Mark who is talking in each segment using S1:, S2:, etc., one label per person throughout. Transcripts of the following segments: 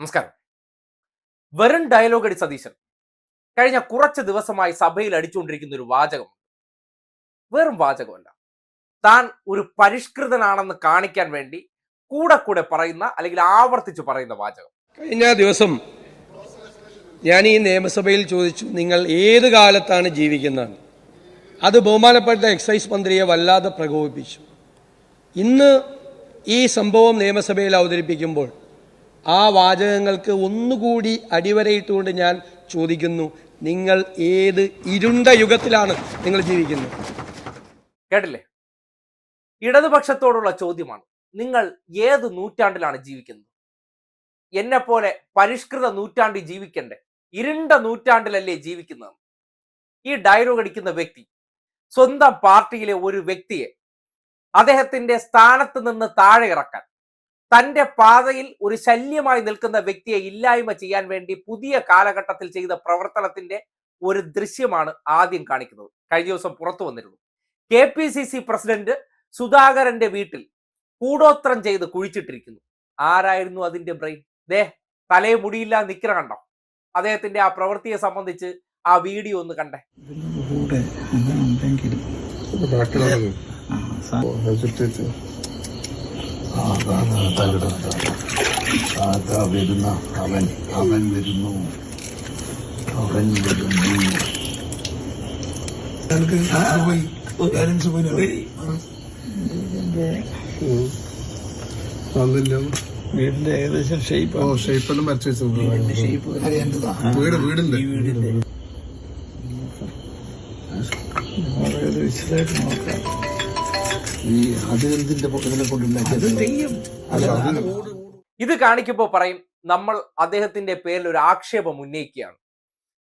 S1: നമസ്കാരം. വെറും ഡയലോഗ് അടി സതീശൻ. കഴിഞ്ഞ കുറച്ച് ദിവസമായി സഭയിൽ അടിച്ചുകൊണ്ടിരിക്കുന്ന ഒരു വാചകം. വെറും വാചകമല്ല. താൻ ഒരു പരിഷ്കൃതനാണെന്ന് കാണിക്കാൻ വേണ്ടി കൂടെ കൂടെ പറയുന്ന അല്ലെങ്കിൽ ആവർത്തിച്ച് പറയുന്ന വാചകം.
S2: കഴിഞ്ഞ ദിവസം ഞാൻ ഈ നിയമസഭയിൽ ചോദിച്ചു നിങ്ങൾ ഏത് കാലത്താണ് ജീവിക്കുന്നത്? അത് ബഹുമാനപ്പെട്ട എക്സൈസ് മന്ത്രിയെ വല്ലാതെ പ്രകോപിപ്പിച്ചു. ഇന്ന് ഈ സംഭവം നിയമസഭയിൽ അവതരിപ്പിക്കുമ്പോൾ ആ വാചകങ്ങൾക്ക് ഒന്നുകൂടി അടിവരയിട്ടുകൊണ്ട് ഞാൻ ചോദിക്കുന്നു നിങ്ങൾ ഏത് ഇരുണ്ട യുഗത്തിലാണ് നിങ്ങൾ ജീവിക്കുന്നത്?
S1: കേട്ടില്ലേ? ഇടതുപക്ഷത്തോടുള്ള ചോദ്യമാണ് നിങ്ങൾ ഏത് നൂറ്റാണ്ടിലാണ് ജീവിക്കുന്നത്? എന്നെ പോലെ പരിഷ്കൃത നൂറ്റാണ്ടിൽ ജീവിക്കണ്ടേ? ഇരുണ്ട നൂറ്റാണ്ടിലല്ലേ ജീവിക്കുന്നത്? ഈ ഡയലോഗ് അടിക്കുന്ന വ്യക്തി സ്വന്തം പാർട്ടിയിലെ ഒരു വ്യക്തിയെ അദ്ദേഹത്തിന്റെ സ്ഥാനത്ത് നിന്ന് താഴെ ഇറക്കാൻ തന്റെ പാതയിൽ ഒരു ശല്യമായി നിൽക്കുന്ന വ്യക്തിയെ ഇല്ലായ്മ ചെയ്യാൻ വേണ്ടി പുതിയ കാലഘട്ടത്തിൽ ചെയ്ത പ്രവർത്തനത്തിന്റെ ഒരു ദൃശ്യമാണ് ആദ്യം കാണിക്കുന്നത്. കഴിഞ്ഞ ദിവസം പുറത്തു വന്നിരുന്നു. K P C C president സുധാകരന്റെ വീട്ടിൽ കൂടോത്രം ചെയ്ത് കുഴിച്ചിട്ടിരിക്കുന്നു. ആരായിരുന്നു അതിന്റെ ബ്രെയിൻ? ദേ തലയെ മുടിയില്ല നിക്ര കണ്ടോ? അദ്ദേഹത്തിന്റെ ആ പ്രവൃത്തിയെ സംബന്ധിച്ച് ആ വീഡിയോ ഒന്ന് കണ്ടേ.
S3: കൂടെ സാ-
S4: അതാ വരുന്ന അവൻ അവൻ വരുന്നു അവൻ വരുന്നു
S3: വീടിന്റെ ഏകദേശം ഷേപ്പ്
S5: ഓ ഷേപ്പെല്ലാം വരച്ചു വെച്ചു വീട് വീടിന്റെ
S3: വളരെ വിശദമായിട്ട് നോക്കാം
S4: ഈ അതിനെന്തിന്റെ ഇതിനെ കൊണ്ടുണ്ടാക്കിയത്?
S3: അത്
S1: ഇത് കാണിക്കുമ്പോൾ പറയും നമ്മൾ അദ്ദേഹത്തിന്റെ പേരിൽ ഒരു ആക്ഷേപം ഉന്നയിക്കുകയാണ്.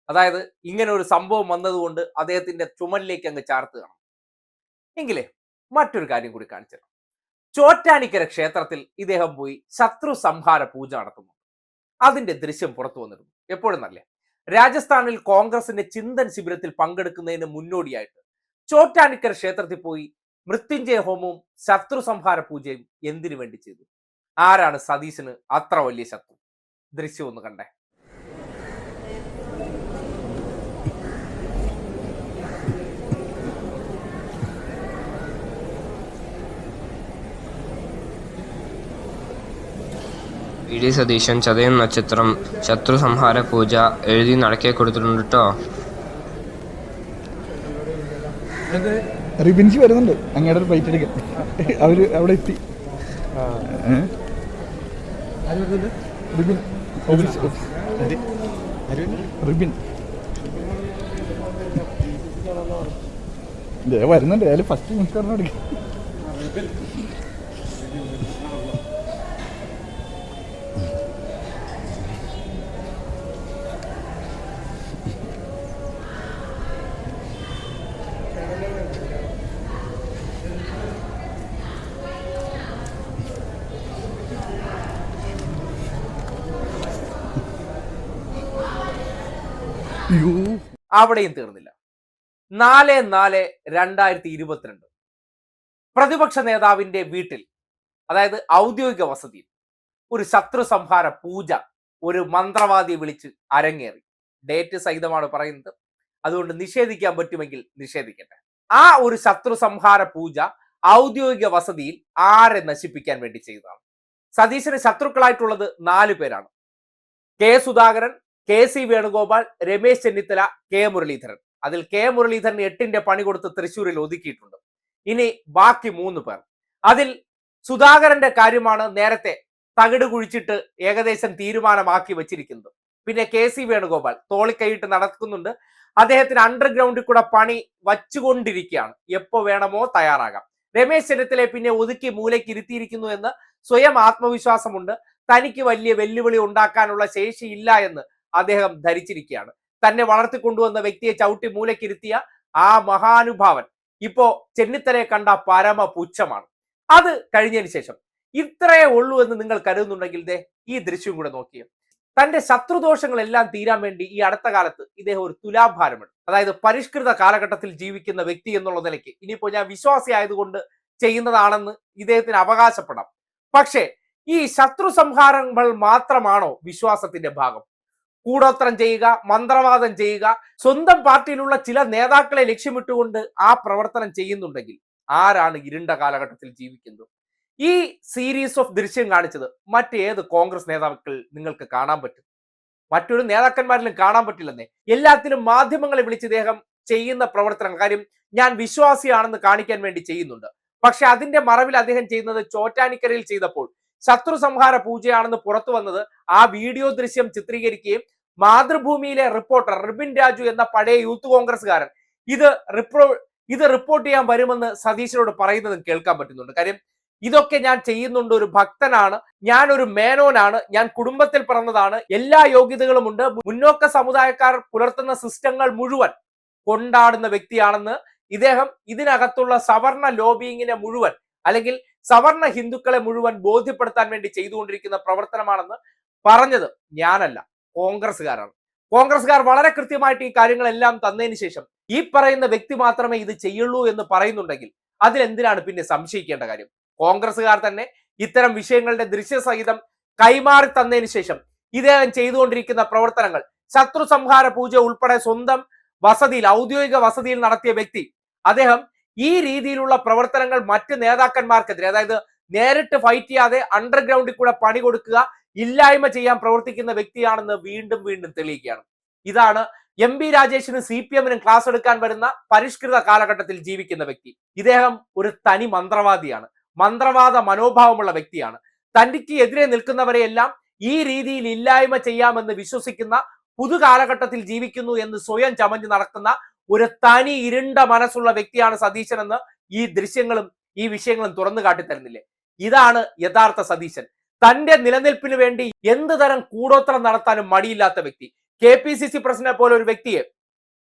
S1: അതായത് ഇങ്ങനെ ഒരു സംഭവം വന്നതുകൊണ്ട് അദ്ദേഹത്തിന്റെ ചുമലിലേക്ക് അങ്ങ് ചാർത്തുകയാണ്. എങ്കിലേ മറ്റൊരു കാര്യം കൂടി കാണിച്ചു ചോറ്റാനിക്കര ക്ഷേത്രത്തിൽ ഇദ്ദേഹം പോയി ശത്രു സംഹാര പൂജ നടത്തുന്നു. അതിന്റെ ദൃശ്യം പുറത്തു വന്നിരുന്നു. എപ്പോഴും നല്ല? രാജസ്ഥാനിൽ കോൺഗ്രസിന്റെ ചിന്തൻ ശിബിരത്തിൽ പങ്കെടുക്കുന്നതിന് മുന്നോടിയായിട്ട് ചോറ്റാനിക്കര ക്ഷേത്രത്തിൽ പോയി മൃത്യുഞ്ജയ ഹോമവും ശത്രു സംഹാര പൂജയും എന്തിനു വേണ്ടി ചെയ്തു? ആരാണ് സതീശന് അത്ര വലിയ ശത്രു? ദൃശ്യം ഒന്ന് കണ്ടേ.
S6: വി. ഡി. സതീശൻ ചതയം നക്ഷത്രം ശത്രു സംഹാര പൂജ എഴുതി നടക്കെ കൊടുത്തിട്ടുണ്ട് കേട്ടോ
S3: റിബിൻസി വരുന്നുണ്ട്. അങ്ങയുടെ ഒരു പ്ലേറ്റ് എടുക്കാൻ. അവർ അവിടെ എത്തി? റിബിൻ. ഓഫീസ് വരുന്നുണ്ട്. അയാൾ ഫസ്റ്റ് നിൽക്കാറിനോട് അയ്യോ
S1: അവിടെയും തീർന്നില്ല. നാല് നാല് രണ്ടായിരത്തി ഇരുപത്തിരണ്ട്. പ്രതിപക്ഷ നേതാവിന്റെ വീട്ടിൽ അതായത് ഔദ്യോഗിക വസതിയിൽ ഒരു ശത്രു സംഹാര പൂജ ഒരു മന്ത്രവാദിയെ വിളിച്ച് അരങ്ങേറി. ഡേറ്റ് സഹിതമാണ് പറയുന്നത്. അതുകൊണ്ട് നിഷേധിക്കാൻ പറ്റുമെങ്കിൽ നിഷേധിക്കട്ടെ. ആ ഒരു ശത്രു സംഹാര പൂജ ഔദ്യോഗിക വസതിയിൽ ആരെ നശിപ്പിക്കാൻ വേണ്ടി ചെയ്തതാണ്? സതീശന് ശത്രുക്കളായിട്ടുള്ളത് നാല് പേരാണ്. K Sudhakaran K C Venugopal Ramesh Chennithala K Muraleedharan. അതിൽ കെ മുരളീധരൻ എട്ടിന്റെ പണി കൊടുത്ത് തൃശൂരിൽ ഒതുക്കിയിട്ടുണ്ട്. ഇനി ബാക്കി മൂന്ന് പേർ. അതിൽ സുധാകരന്റെ കാര്യമാണ് നേരത്തെ തകിട് കുഴിച്ചിട്ട് ഏകദേശം തീരുമാനമാക്കി വെച്ചിരിക്കുന്നത്. പിന്നെ കെ സി വേണുഗോപാൽ തോളിക്കൈയിട്ട് നടക്കുന്നുണ്ട്. അദ്ദേഹത്തിന് അണ്ടർഗ്രൗണ്ടിൽ കൂടെ പണി വച്ചുകൊണ്ടിരിക്കുകയാണ്. എപ്പോ വേണമോ തയ്യാറാകാം. രമേശ് ചെന്നിത്തലയെ പിന്നെ ഒതുക്കി മൂലയ്ക്ക് ഇരുത്തിയിരിക്കുന്നു എന്ന് സ്വയം ആത്മവിശ്വാസമുണ്ട്. തനിക്ക് വലിയ വെല്ലുവിളി ഉണ്ടാക്കാനുള്ള ശേഷിയില്ല എന്ന് അദ്ദേഹം ധരിച്ചിരിക്കുകയാണ്. തന്നെ വളർത്തിക്കൊണ്ടുവന്ന വ്യക്തിയെ ചവിട്ടി മൂലക്കിരുത്തിയ ആ മഹാനുഭാവൻ ഇപ്പോ ചെന്നിത്തലയെ കണ്ട പരമ പുച്ഛമാണ് അത് കഴിഞ്ഞതിന് ശേഷം ഇത്രയേ ഉള്ളൂ എന്ന് നിങ്ങൾ കരുതുന്നുണ്ടെങ്കിൽ ദേ ഈ ദൃശ്യം കൂടെ നോക്കിയ. തന്റെ ശത്രുദോഷങ്ങളെല്ലാം തീരാൻ വേണ്ടി ഈ അടുത്ത കാലത്ത് ഇദ്ദേഹം ഒരു തുലാഭാരമാണ്. അതായത് പരിഷ്കൃത കാലഘട്ടത്തിൽ ജീവിക്കുന്ന വ്യക്തി എന്നുള്ള നിലയ്ക്ക്. ഇനിയിപ്പോ ഞാൻ വിശ്വാസി ആയതുകൊണ്ട് ചെയ്യുന്നതാണെന്ന് ഇദ്ദേഹത്തിന് അവകാശപ്പെടാം. പക്ഷേ ഈ ശത്രു സംഹാരങ്ങൾ മാത്രമാണോ വിശ്വാസത്തിന്റെ ഭാഗം? കൂടോത്രം ചെയ്യുക മന്ത്രവാദം ചെയ്യുക സ്വന്തം പാർട്ടിയിലുള്ള ചില നേതാക്കളെ ലക്ഷ്യമിട്ടുകൊണ്ട് ആ പ്രവർത്തനം ചെയ്യുന്നുണ്ടെങ്കിൽ ആരാണ് ഇരുണ്ട കാലഘട്ടത്തിൽ ജീവിക്കുന്നത്? ഈ സീരീസ് ഓഫ് ദൃശ്യം കാണിച്ചത് മറ്റേത് കോൺഗ്രസ് നേതാക്കൾ നിങ്ങൾക്ക് കാണാൻ പറ്റും. മറ്റൊരു നേതാക്കന്മാരിലും കാണാൻ പറ്റില്ലെന്നേ. എല്ലാത്തിലും മാധ്യമങ്ങളെ വിളിച്ച് ഇദ്ദേഹം ചെയ്യുന്ന പ്രവർത്തനം കാര്യം ഞാൻ വിശ്വാസിയാണെന്ന് കാണിക്കാൻ വേണ്ടി ചെയ്യുന്നുണ്ട്. പക്ഷെ അതിന്റെ മറവിൽ അദ്ദേഹം ചെയ്യുന്നത് ചോറ്റാനിക്കരയിൽ ചെയ്തപ്പോൾ ശത്രു സംഹാര പൂജയാണെന്ന് പുറത്തു വന്നത് ആ വീഡിയോ ദൃശ്യം ചിത്രീകരിക്കുകയും മാതൃഭൂമിയിലെ റിപ്പോർട്ടർ റിബിൻ രാജു എന്ന പഴയ യൂത്ത് കോൺഗ്രസ്സുകാരൻ ഇത് റിപ്പോ ഇത് റിപ്പോർട്ട് ചെയ്യാൻ വരുമെന്ന് സതീശനോട് പറയുന്നതും കേൾക്കാൻ പറ്റുന്നുണ്ട്. കാര്യം ഇതൊക്കെ ഞാൻ ചെയ്യുന്നുണ്ട് ഒരു ഭക്തനാണ്. ഞാൻ ഒരു മേനോനാണ്. ഞാൻ കുടുംബത്തിൽ പിറന്നതാണ്. എല്ലാ യോഗ്യതകളും ഉണ്ട് മുന്നോക്ക സമുദായക്കാർ പുലർത്തുന്ന സിസ്റ്റങ്ങൾ മുഴുവൻ കൊണ്ടാടുന്ന വ്യക്തിയാണെന്ന് ഇദ്ദേഹം ഇതിനകത്തുള്ള സവർണ ലോബിയിങ്ങിനെ മുഴുവൻ അല്ലെങ്കിൽ സവർണ ഹിന്ദുക്കളെ മുഴുവൻ ബോധ്യപ്പെടുത്താൻ വേണ്ടി ചെയ്തുകൊണ്ടിരിക്കുന്ന പ്രവർത്തനമാണെന്ന് പറഞ്ഞത് ഞാനല്ല കോൺഗ്രസ്സുകാരാണ്. കോൺഗ്രസ്സുകാർ വളരെ കൃത്യമായിട്ട് ഈ കാര്യങ്ങളെല്ലാം തന്നതിന് ശേഷം ഈ പറയുന്ന വ്യക്തി മാത്രമേ ഇത് ചെയ്യുള്ളൂ എന്ന് പറയുന്നുണ്ടെങ്കിൽ അതിലെന്തിനാണ് പിന്നെ സംശയിക്കേണ്ട കാര്യം? കോൺഗ്രസ്സുകാർ തന്നെ ഇത്തരം വിഷയങ്ങളുടെ ദൃശ്യസഹിതം കൈമാറി തന്നതിന് ശേഷം ഇദ്ദേഹം ചെയ്തുകൊണ്ടിരിക്കുന്ന പ്രവർത്തനങ്ങൾ ശത്രു സംഹാര പൂജ ഉൾപ്പെടെ സ്വന്തം വസതിയിൽ ഔദ്യോഗിക വസതിയിൽ നടത്തിയ വ്യക്തി അദ്ദേഹം ഈ രീതിയിലുള്ള പ്രവർത്തനങ്ങൾ മറ്റ് നേതാക്കന്മാർക്കെതിരെ അതായത് നേരിട്ട് ഫൈറ്റ് ചെയ്യാതെ അണ്ടർഗ്രൗണ്ടിൽ കൂടെ പണി കൊടുക്കുക ഇല്ലായ്മ ചെയ്യാൻ പ്രവർത്തിക്കുന്ന വ്യക്തിയാണെന്ന് വീണ്ടും വീണ്ടും തെളിയിക്കുകയാണ്. ഇതാണ് എം ബി രാജേഷിനും സി പി എമ്മിനും ക്ലാസ് എടുക്കാൻ വരുന്ന പരിഷ്കൃത കാലഘട്ടത്തിൽ ജീവിക്കുന്ന വ്യക്തി. ഇദ്ദേഹം ഒരു തനി മന്ത്രവാദിയാണ്. മന്ത്രവാദ മനോഭാവമുള്ള വ്യക്തിയാണ്. തനിക്ക് എതിരെ നിൽക്കുന്നവരെയെല്ലാം ഈ രീതിയിൽ ഇല്ലായ്മ ചെയ്യാമെന്ന് വിശ്വസിക്കുന്ന പുതു കാലഘട്ടത്തിൽ ജീവിക്കുന്നു എന്ന് സ്വയം ചമഞ്ഞ് നടക്കുന്ന ഒരു തനി ഇരുണ്ട മനസ്സുള്ള വ്യക്തിയാണ് സതീശൻ എന്ന് ഈ ദൃശ്യങ്ങളും ഈ വിഷയങ്ങളും തുറന്നു കാട്ടിത്തരുന്നില്ലേ? ഇതാണ് യഥാർത്ഥ സതീശൻ. തന്റെ നിലനിൽപ്പിന് വേണ്ടി എന്ത് തരം കൂടോത്രം നടത്താനും മടിയില്ലാത്ത വ്യക്തി. K P C C president പോലെ ഒരു വ്യക്തിയെ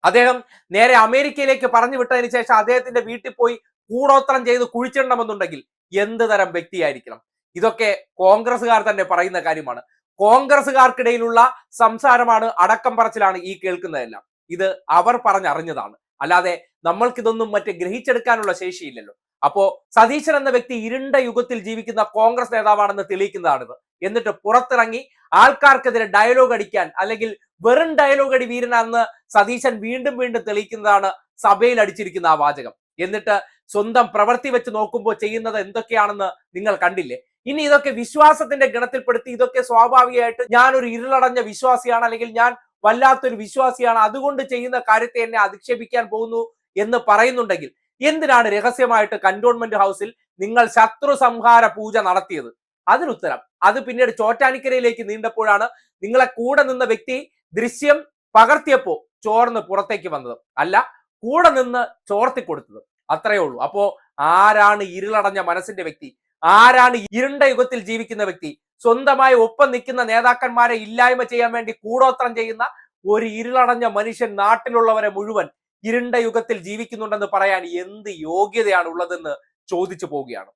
S1: അദ്ദേഹം നേരെ അമേരിക്കയിലേക്ക് പറഞ്ഞു വിട്ടതിന് ശേഷം അദ്ദേഹത്തിന്റെ വീട്ടിൽ പോയി കൂടോത്രം ചെയ്ത് കുഴിച്ചിടണമെന്നുണ്ടെങ്കിൽ എന്ത് തരം വ്യക്തിയായിരിക്കണം? ഇതൊക്കെ കോൺഗ്രസ്സുകാർ തന്നെ പറയുന്ന കാര്യമാണ്. കോൺഗ്രസ്സുകാർക്കിടയിലുള്ള സംസാരമാണ് അടക്കം പറച്ചിലാണ് ഈ കേൾക്കുന്നതെല്ലാം. ഇത് അവർ പറഞ്ഞറിഞ്ഞതാണ്. അല്ലാതെ നമ്മൾക്കിതൊന്നും മറ്റ് ഗ്രഹിച്ചെടുക്കാനുള്ള ശേഷിയില്ലല്ലോ. അപ്പോ സതീശൻ എന്ന വ്യക്തി ഇരുണ്ട യുഗത്തിൽ ജീവിക്കുന്ന കോൺഗ്രസ് നേതാവാണെന്ന് തെളിയിക്കുന്നതാണിത്. എന്നിട്ട് പുറത്തിറങ്ങി ആൾക്കാർക്കെതിരെ ഡയലോഗ് അടിക്കാൻ അല്ലെങ്കിൽ വെറും ഡയലോഗ് അടി വീരനാണെന്ന് സതീശൻ വീണ്ടും വീണ്ടും തെളിയിക്കുന്നതാണ് സഭയിൽ അടിച്ചിരിക്കുന്ന ആ വാചകം. എന്നിട്ട് സ്വന്തം പ്രവൃത്തി വെച്ച് നോക്കുമ്പോൾ ചെയ്യുന്നത് എന്തൊക്കെയാണെന്ന് നിങ്ങൾ കണ്ടില്ലേ? ഇനി ഇതൊക്കെ വിശ്വാസത്തിന്റെ ഗണത്തിൽപ്പെടുത്തി ഇതൊക്കെ സ്വാഭാവികമായിട്ട് ഞാൻ ഒരു ഇരുളടഞ്ഞ വിശ്വാസിയാണ് അല്ലെങ്കിൽ ഞാൻ വല്ലാത്തൊരു വിശ്വാസിയാണ്. അതുകൊണ്ട് ചെയ്യുന്ന കാര്യത്തെ എന്നെ അധിക്ഷേപിക്കാൻ പോകുന്നു എന്ന് പറയുന്നുണ്ടെങ്കിൽ എന്തിനാണ് രഹസ്യമായിട്ട് കന്റോൺമെന്റ് ഹൗസിൽ നിങ്ങൾ ശത്രു സംഹാര പൂജ നടത്തിയത്? അതിനുത്തരം അത് പിന്നീട് ചോറ്റാനിക്കരയിലേക്ക് നീണ്ടപ്പോഴാണ് നിങ്ങളെ കൂടെ നിന്ന വ്യക്തി ദൃശ്യം പകർത്തിയപ്പോ ചോർന്ന് പുറത്തേക്ക് വന്നത്. അല്ല കൂടെ നിന്ന് ചോർത്തി കൊടുത്തത്. അത്രയേ ഉള്ളൂ. അപ്പോ ആരാണ് ഇരുളടഞ്ഞ മനസ്സിന്റെ വ്യക്തി? ആരാണ് ഇരുണ്ട യുഗത്തിൽ ജീവിക്കുന്ന വ്യക്തി? സ്വന്തമായി ഒപ്പം നിൽക്കുന്ന നേതാക്കന്മാരെ ഇല്ലായ്മ ചെയ്യാൻ വേണ്ടി കൂടോത്രം ചെയ്യുന്ന ഒരു ഇരുളടഞ്ഞ മനുഷ്യൻ നാട്ടിലുള്ളവരെ മുഴുവൻ ഇരുണ്ട യുഗത്തിൽ ജീവിക്കുന്നുണ്ടെന്ന് പറയാൻ എന്ത് യോഗ്യതയാണ് ഉള്ളതെന്ന് ചോദിച്ചു പോവുകയാണ്.